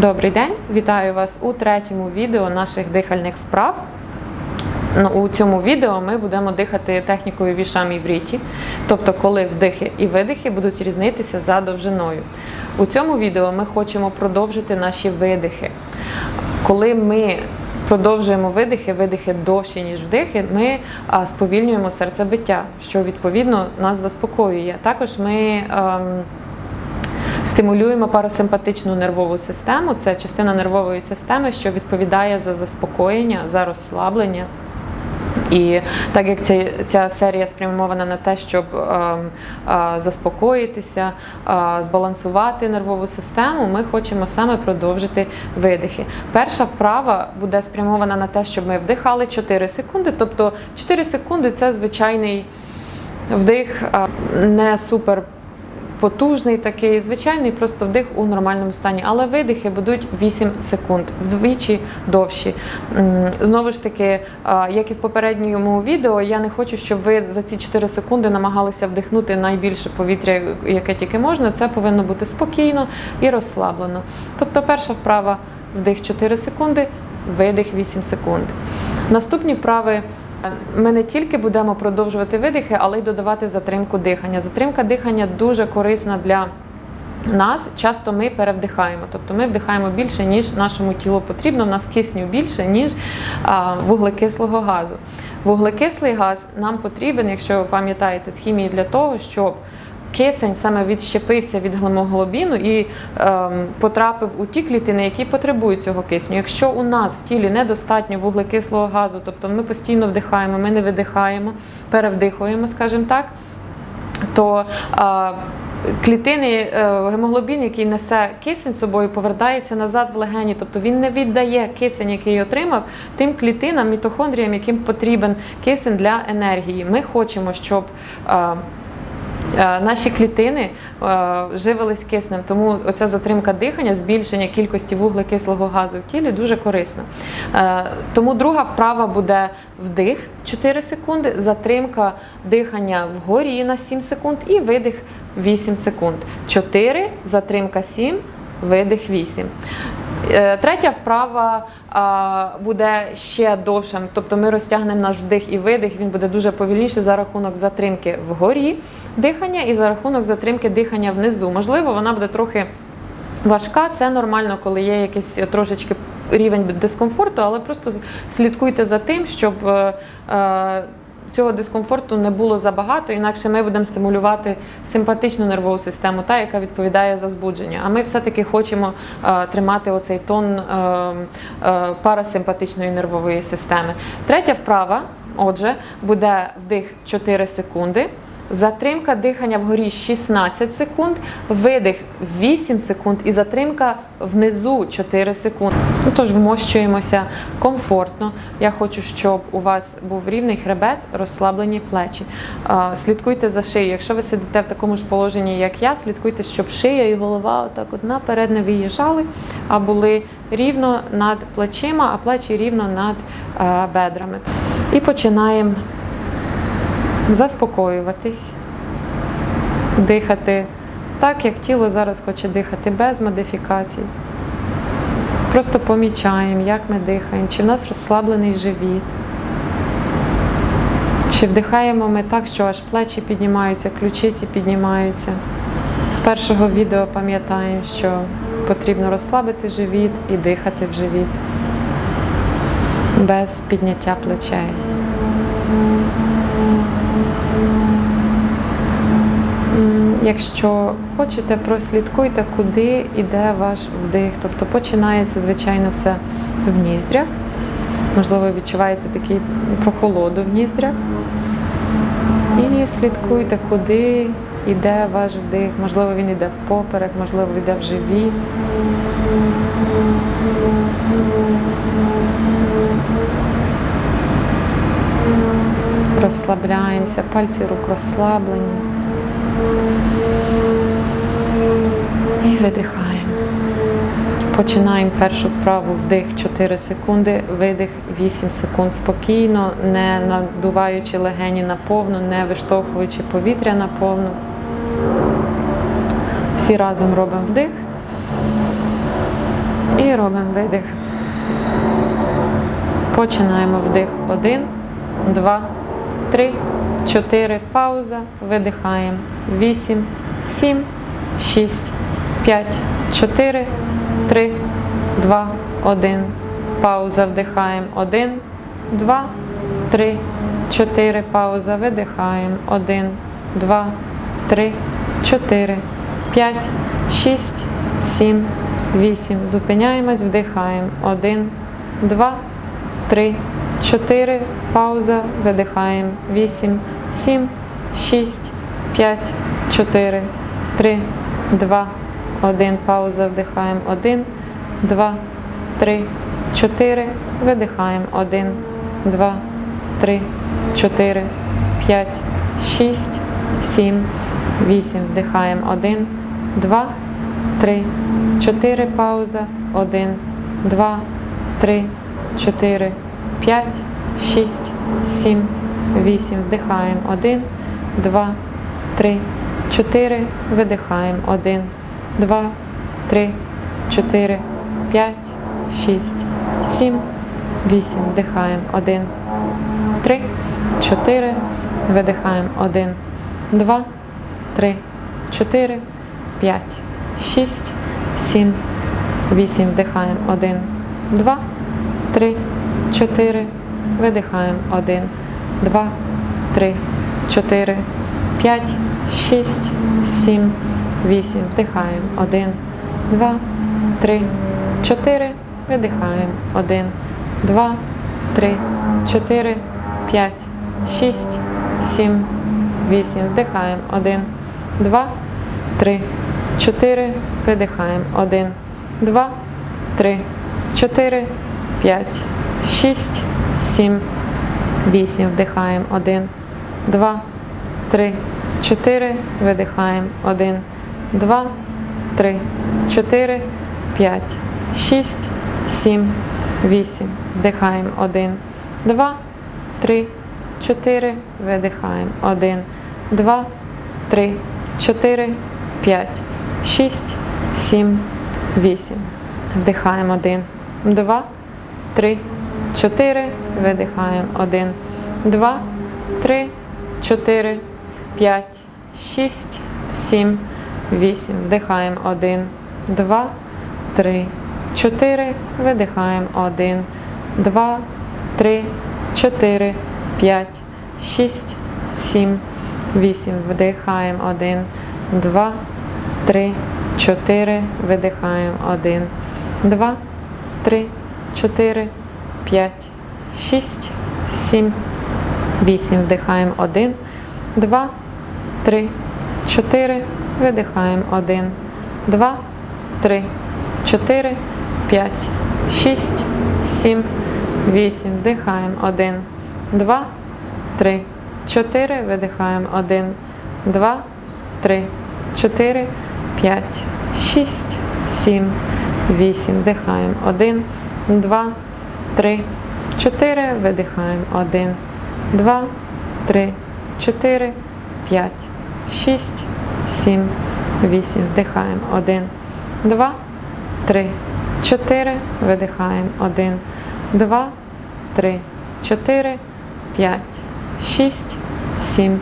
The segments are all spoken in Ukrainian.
Добрий день, вітаю вас у третьому відео наших дихальних вправ. Ну, У цьому відео ми будемо дихати технікою вішамі в ріті, тобто коли вдихи і видихи будуть різнитися за довжиною. У цьому відео ми хочемо продовжити наші видихи. Коли ми продовжуємо видихи, видихи довші, ніж вдихи, ми сповільнюємо серцебиття, що відповідно нас заспокоює. Також ми. ем, Стимулюємо парасимпатичну нервову систему. Це частина нервової системи, що відповідає за заспокоєння, за розслаблення. І так як ця, ця серія спрямована на те, щоб е, е, заспокоїтися, е, збалансувати нервову систему, ми хочемо саме продовжити видихи. Перша вправа буде спрямована на те, щоб ми вдихали 4 секунди. Тобто 4 секунди це звичайний вдих, е, не супер потужний такий, звичайний просто вдих у нормальному стані. Але видихи будуть 8 секунд, вдвічі довші. Знову ж таки, як і в попередньому відео, я не хочу, щоб ви за ці 4 секунди намагалися вдихнути найбільше повітря, яке тільки можна. Це повинно бути спокійно і розслаблено. Тобто, перша вправа вдих 4 секунди, видих 8 секунд. Наступні вправи. Ми не тільки будемо продовжувати видихи, але й додавати затримку дихання. Затримка дихання дуже корисна для нас. Часто ми перевдихаємо, тобто ми вдихаємо більше, ніж нашому тілу потрібно. У нас кисню більше, ніж вуглекислого газу. Вуглекислий газ нам потрібен, якщо ви пам'ятаєте з хімії, для того, щоб Кисень саме відщепився від гемоглобіну і ем, потрапив у ті клітини, які потребують цього кисню. Якщо у нас в тілі недостатньо вуглекислого газу, тобто ми постійно вдихаємо, ми не видихаємо, перевдихуємо, скажімо так, то а, клітини, е, гемоглобін, який несе кисень собою, повертається назад в легені, тобто він не віддає кисень, який отримав, тим клітинам, мітохондріям, яким потрібен кисень для енергії. Ми хочемо, щоб Е, Наші клітини е, живились киснем, тому оця затримка дихання, збільшення кількості вуглекислого газу в тілі дуже корисна. Е, Тому друга вправа буде вдих 4 секунди, затримка дихання вгорі на 7 секунд і видих 8 секунд. 4, затримка 7, видих 8. Е, Третя вправа буде ще довша, тобто ми розтягнемо наш вдих і видих, він буде дуже повільніше за рахунок затримки вгорі дихання і за рахунок затримки дихання внизу. Можливо, вона буде трохи важка, це нормально, коли є якийсь трошечки рівень дискомфорту, але просто слідкуйте за тим, щоб. Цього дискомфорту не було забагато, інакше ми будемо стимулювати симпатичну нервову систему, та яка відповідає за збудження. А ми все-таки хочемо е, тримати оцей тон е, е, парасимпатичної нервової системи. Третя вправа, отже, буде вдих 4 секунди. Затримка дихання вгорі 16 секунд, видих 8 секунд і затримка внизу 4 секунди. Ну, Тож вмощуємося комфортно. Я хочу, щоб у вас був рівний хребет, розслаблені плечі. Слідкуйте за шиєю. Якщо ви сидите в такому ж положенні, як я, слідкуйте, щоб шия і голова отак от наперед не виїжджали, а були рівно над плечима, а плечі рівно над е, бедрами. І починаємо заспокоюватись, дихати так, як тіло зараз хоче дихати, без модифікацій. Просто помічаємо, як ми дихаємо, чи в нас розслаблений живіт. Чи вдихаємо ми так, що аж плечі піднімаються, ключиці піднімаються. З першого відео пам'ятаємо, що потрібно розслабити живіт і дихати в живіт без підняття плечей. Якщо хочете, прослідкуйте, куди йде ваш вдих. Тобто починається, звичайно, все в ніздрях. Можливо, відчуваєте такий прохолоду в ніздрях. І слідкуйте, куди йде ваш вдих. Можливо, він йде в поперек, можливо, йде в живіт. Розслабляємося, пальці рук розслаблені. І видихаємо. Починаємо першу вправу вдих 4 секунди, видих 8 секунд спокійно, не надуваючи легені наповну, не виштовхуючи повітря наповну. Всі разом робимо вдих І робимо видих. Починаємо вдих. Один, два, три, чотири. Пауза. Видихаємо. Вісім, сім, шість, п'ять, чотири, три, два, один. Пауза. Вдихаємо. Один, два, три, чотири. Пауза. Видихаємо. Один, два, три, чотири, п'ять, шість, сім, вісім. Зупиняємось, вдихаємо. Один, два, три, чотири. Пауза. Видихаємо. Вісім, сім, шість, п'ять, чотири, три, два, один. Пауза. Вдихаємо. Один, два, три, чотири. Видихаємо. Один, два, три, чотири, п'ять, шість, сім, вісім. Вдихаємо. Один, два, три, чотири. Пауза. Один, два, три, чотири, п'ять, шість, сім, вісім. Вдихаємо. Один, два, три, чотири. Видихаємо. Один, два, три, чотири, п'ять, шість, сім, вісім. Вдихаємо. Один, три, чотири. Видихаємо. Один, два, три, чотири, п'ять, шість, сім, вісім. Вдихаємо. Один, два, три, чотири. Видихаємо. Один, два, три, чотири, п'ять, шість, сім, вісім. Вдихаємо. Один, два, три, чотири. Видихаємо. Один, два, три, чотири, п'ять, шість, сім, вісім. Вдихаємо. Один, два, три, чотири. Видихаємо. Один, два, три, чотири, п'ять, шість, сім, вісім. Вдихаємо. Один, два, три, чотири. Видихаємо. Один, два, три, чотири, п'ять, шість, сім, вісім. Вдихаємо. Один, два, три, чотири. Видихаємо. Один, два, три, чотири, п'ять, шість, сім, вісім. Вдихаємо. Один, два, три, чотири. Видихаємо. Один, два, три, чотири, п'ять, шість, сім, вісім. Вдихаємо. Один, два, три, чотири. Видихаємо. Один, два, три, чотири, п'ять, шість, сім, вісім. Вдихаємо. Один, два, три, чотири. Видихаємо. Один, два, три, чотири, п'ять, шість, сім, вісім. Вдихаємо. Один, два, три, чотири. Видихаємо. Один, два, три, чотири, п'ять, шість, сім, вісім. Вдихаємо. Один, два, три, чотири. Видихаємо. Один, два, три, чотири, п'ять, шість, сім, вісім. Вдихаємо. Один, два, три, чотири. Видихаємо. Один, два, три, чотири, п'ять, шість, сім, вісім. Вдихаємо. Один, два, три, чотири. Видихаємо. Один, два, три, чотири, п'ять, шість, сім,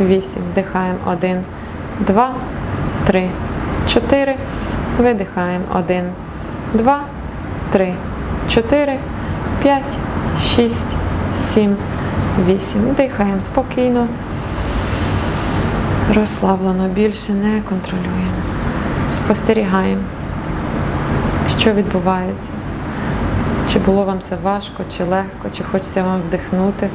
вісім. Вдихаємо. Один, два, три, чотири. Видихаємо. Один, два, три, чотири, п'ять, шість, сім, вісім. Дихаємо спокійно. Розслаблено, більше не контролюємо. Спостерігаємо, що відбувається. Чи було вам це важко, чи легко, чи хочеться вам вдихнути,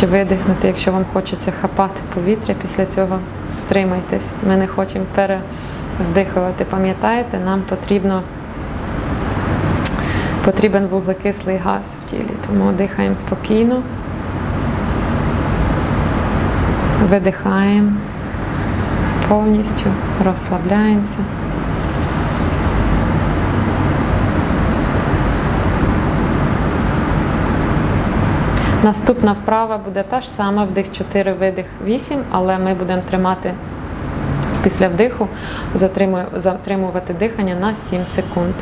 чи видихнути. Якщо вам хочеться хапати повітря після цього, стримайтесь. Ми не хочемо перевдихувати. Пам'ятаєте, нам потрібно потрібен вуглекислий газ в тілі, тому дихаємо спокійно. Видихаємо повністю, розслабляємося. Наступна вправа буде та ж сама, вдих 4, видих 8, але ми будемо тримати Після вдиху затримувати дихання на 7 секунд.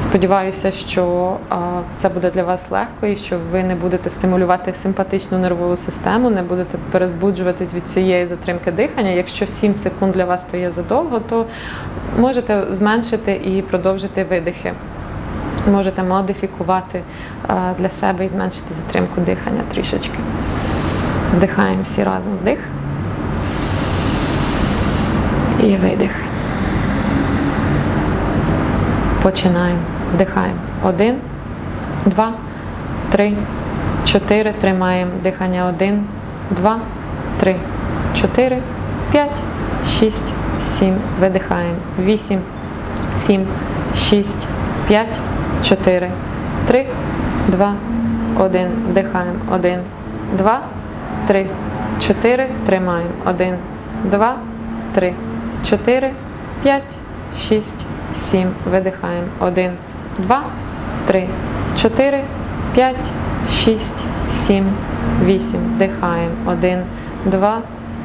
Сподіваюся, що це буде для вас легко і що ви не будете стимулювати симпатичну нервову систему, не будете перезбуджуватись від цієї затримки дихання. Якщо 7 секунд для вас то є задовго, то можете зменшити і продовжити видихи. Можете модифікувати для себе і зменшити затримку дихання трішечки. Вдихаємо всі разом вдих. І видих. Починаємо. Вдихаємо. Один, два, три, чотири. Тримаємо дихання. Один, два, три, чотири, п'ять, шість, сім. Видихаємо. Вісім, сім, шість, п'ять, чотири, три, два, один. Вдихаємо. Один, два, три, чотири. Тримаємо. Один, два, три, чотири, п'ять, шість, сім. Видихаємо. Один, два, три, чотири, п'ять, шість, сім, вісім. Вдихаємо. Один, два,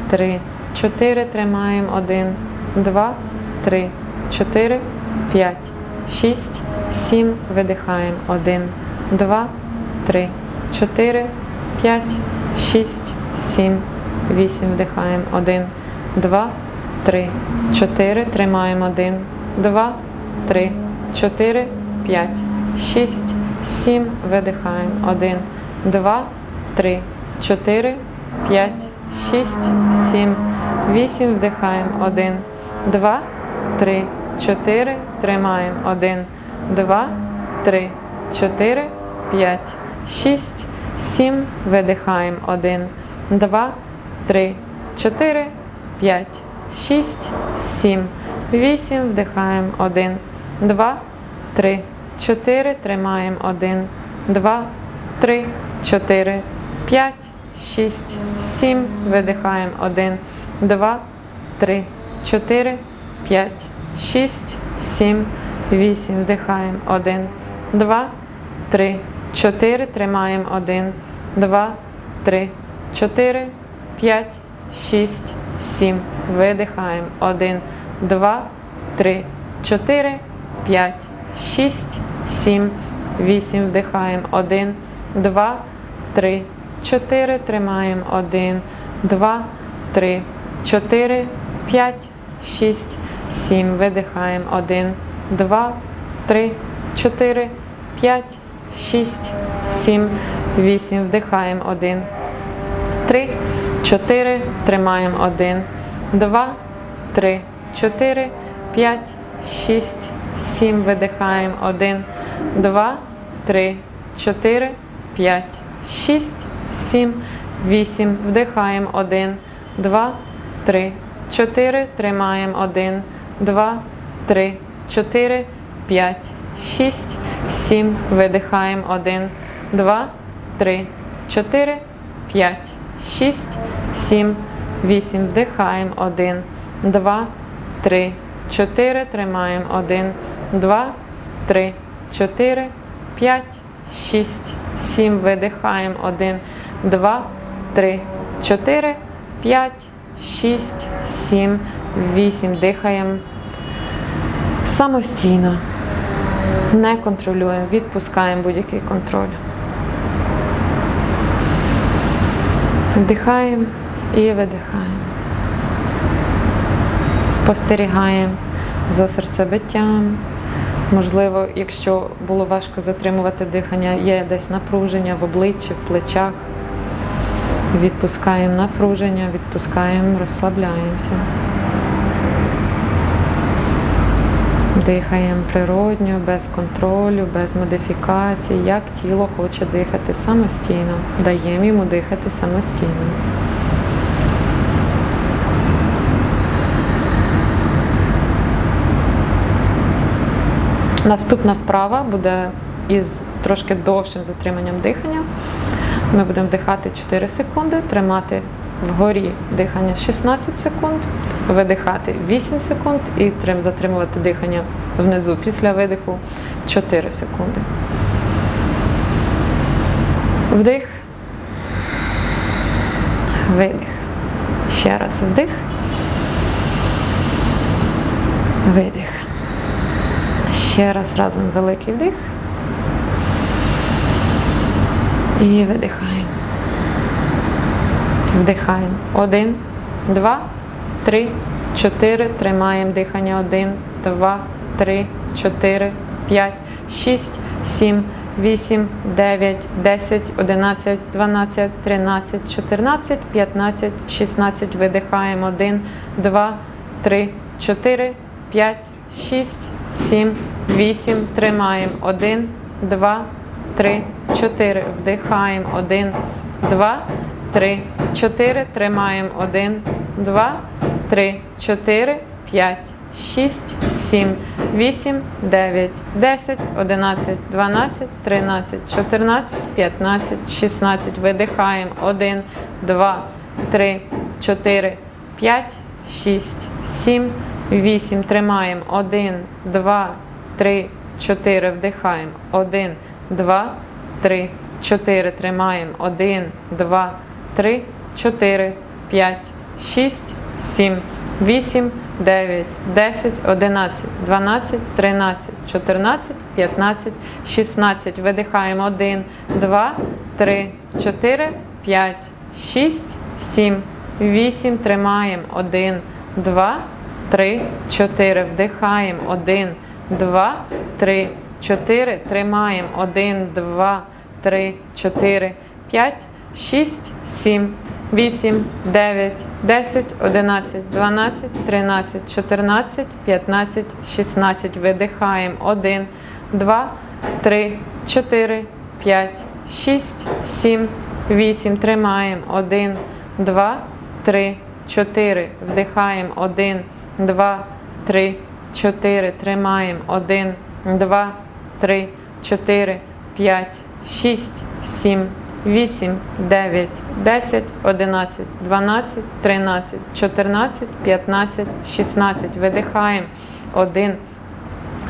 три, чотири. Тримаємо. Один, два, три, чотири, п'ять, шість, сім. Видихаємо. Один, два, три, чотири, п'ять, шість, сім, вісім. Вдихаємо. Один, два, три, чотири. Тримаємо. Один, два, три, чотири, п'ять, шість, сім. Видихаємо. Один, два, три, чотири, п'ять, шість, сім, вісім. Вдихаємо. Один, два, три, чотири. Тримаємо. Один, два, три, чотири, п'ять, шість, сім. Видихаємо. Один, два, три, чотири, п'ять, шість, сім, вісім. Вдихаємо. Один, два, три, чотири. Тримаємо. Один, два, три, чотири, п'ять, шість, сім. Видихаємо. Один, два, три, чотири, п'ять, шість, сім, вісім. Вдихаємо. Один, два, три, чотири. Тримаємо. Один, два, три, чотири, п'ять, шість, сім. Видихаємо. Один, два, три, чотири, п'ять, шість, сім, вісім. Вдихаємо. Один, два, три, чотири. Тримаємо. Один, два, три, чотири, п'ять, шість, сім. Видихаємо. Один, два, три, чотири, п'ять, шість, сім, вісім. Вдихаємо. Один, три, чотири. Тримаємо. Один, два, три, чотири, п'ять, шість, сім. Видихаємо. Один, два, три, чотири, п'ять, шість, сім, вісім. Вдихаємо. Один, два, три, чотири. Тримаємо. Один, два, три, чотири, п'ять, шість, сім. Видихаємо. Один, два, три, чотири, п'ять, шість, сім, вісім. Вдихаємо. Один, два, три, чотири. Тримаємо. Один, два, три, чотири, п'ять, шість, сім. Видихаємо. Один, два, три, чотири, п'ять, шість, сім, вісім. Дихаємо. Самостійно. Не контролюємо, відпускаємо будь-який контроль. Вдихаємо і видихаємо. Спостерігаємо за серцебиттям. Можливо, якщо було важко затримувати дихання, є десь напруження в обличчі, в плечах. Відпускаємо напруження, відпускаємо, розслабляємося. Дихаємо природньо, без контролю, без модифікацій, як тіло хоче дихати самостійно. Даємо йому дихати самостійно. Наступна вправа буде із трошки довшим затриманням дихання. Ми будемо вдихати 4 секунди, тримати вгорі дихання 16 секунд, видихати 8 секунд і затримувати дихання внизу після видиху 4 секунди. Вдих. Видих. Ще раз вдих. Видих. Ще раз разом великий вдих. І видихаємо. Вдихаємо. Один, два, три, чотири. Тримаємо дихання. Один, два, три, чотири, п'ять, шість, сім, вісім, дев'ять, десять, одинадцять, дванадцять, тринадцять, чотирнадцять, п'ятнадцять, шістнадцять. Видихаємо. Один, два, три, чотири, п'ять, шість, сім, вісім. Тримаємо. Один, два, три, чотири. Вдихаємо. Один, два, три, чотири. Тримаємо. Один, два, три, чотири, п'ять, шість, сім, вісім, дев'ять, десять, одинадцять, дванадцять, тринадцять, чотирнадцять, п'ятнадцять, шістнадцять. Видихаємо. Один, два, три, чотири, п'ять, шість, сім, вісім. Тримаємо. Один, два, три, чотири. Вдихаємо. Один, два, три, чотири. Тримаємо. Один, два, три, чотири, п'ять, шість, сім, вісім, дев'ять, десять, одинадцять, дванадцять, тринадцять, чотирнадцять, п'ятнадцять, шістнадцять. Видихаємо. Один, два, три, чотири, п'ять, шість, сім, вісім. Тримаємо. Один, два, три, чотири. Вдихаємо. Один, два, три, чотири. Тримаємо. Один, два, три, чотири, п'ять, шість, сім, вісім, дев'ять, десять, одинадцять, дванадцять, тринадцять, чотирнадцять, п'ятнадцять, шістнадцять. Видихаємо. Один, два, три, чотири, п'ять, шість, сім, вісім. Тримаємо. Один, два, три, чотири. Вдихаємо. Один, два, три, чотири. Тримаємо. Один, два, три, чотири, п'ять, шість, сім, вісім, дев'ять, десять, одинадцять, дванадцять, тринадцять, чотирнадцять, п'ятнадцять, шістнадцять. Видихаємо. Один,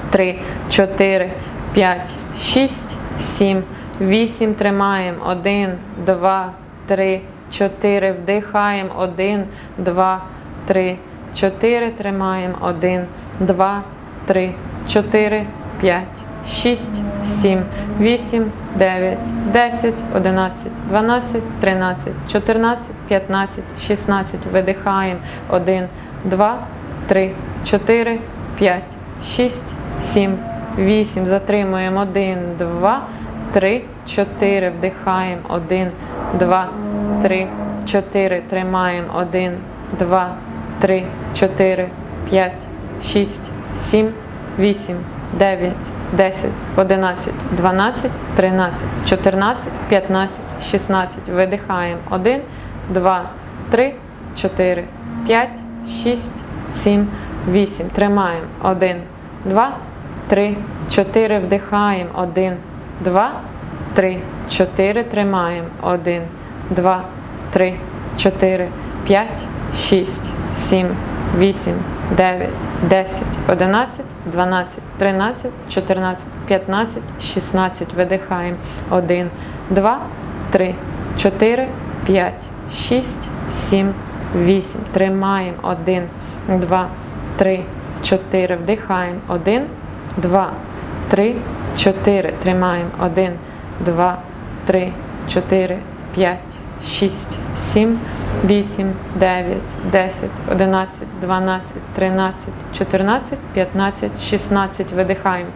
три, чотири, п'ять, шість, сім, вісім. Тримаємо. Один, два, три, чотири. Вдихаємо. Один, два, три, чотири. Тримаємо. Один, два, три, чотири, п'ять, шість, сім, вісім, дев'ять, десять, одинадцять, дванадцять, тринадцять, чотирнадцять, п'ятнадцять, шістнадцять. Видихаємо. Один, два, три, чотири, п'ять, шість, сім, вісім. Затримуємо. Один, два, три, чотири. Вдихаємо. Один, два, три, чотири. Тримаємо. Один, два, три, чотири, п'ять, шість, сім, вісім, дев'ять, десять, одинадцять, дванадцять, тринадцять, чотирнадцять, п'ятнадцять, шістнадцять. Видихаємо. Один, два, три, чотири, п'ять, шість, сім, вісім. Тримаємо. Один, два, три, чотири. Вдихаємо. Один, два, три, чотири. Тримаємо. Один, два, три, чотири, п'ять, шість, сім, вісім, дев'ять, десять, одинадцять, дванадцять, тринадцять, чотирнадцять, п'ятнадцять, шістнадцять. Видихаємо. Один, два, три, чотири, п'ять, шість, сім, вісім. Тримаємо. Один, два, три, чотири. Вдихаємо. Один, два, три, чотири. Тримаємо. Один, два, три, чотири, п'ять, шість, сім, вісім, дев'ять, десять, одинадцять, дванадцять, тринадцять, чотирнадцять, п'ятнадцять, шістнадцять. Видихаємо.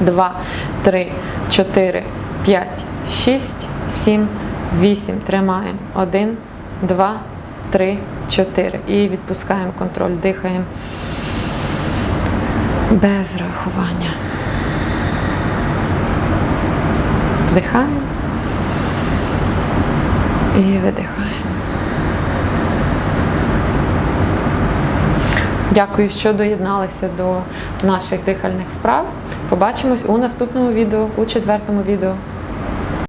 Два, три, чотири, п'ять, шість, сім, вісім. Тримаємо. Один, два, три, чотири. І відпускаємо контроль. Дихаємо без рахування. Вдихаємо і видихаємо. Дякую, що доєдналися до наших дихальних вправ. Побачимось у наступному відео, у четвертому відео.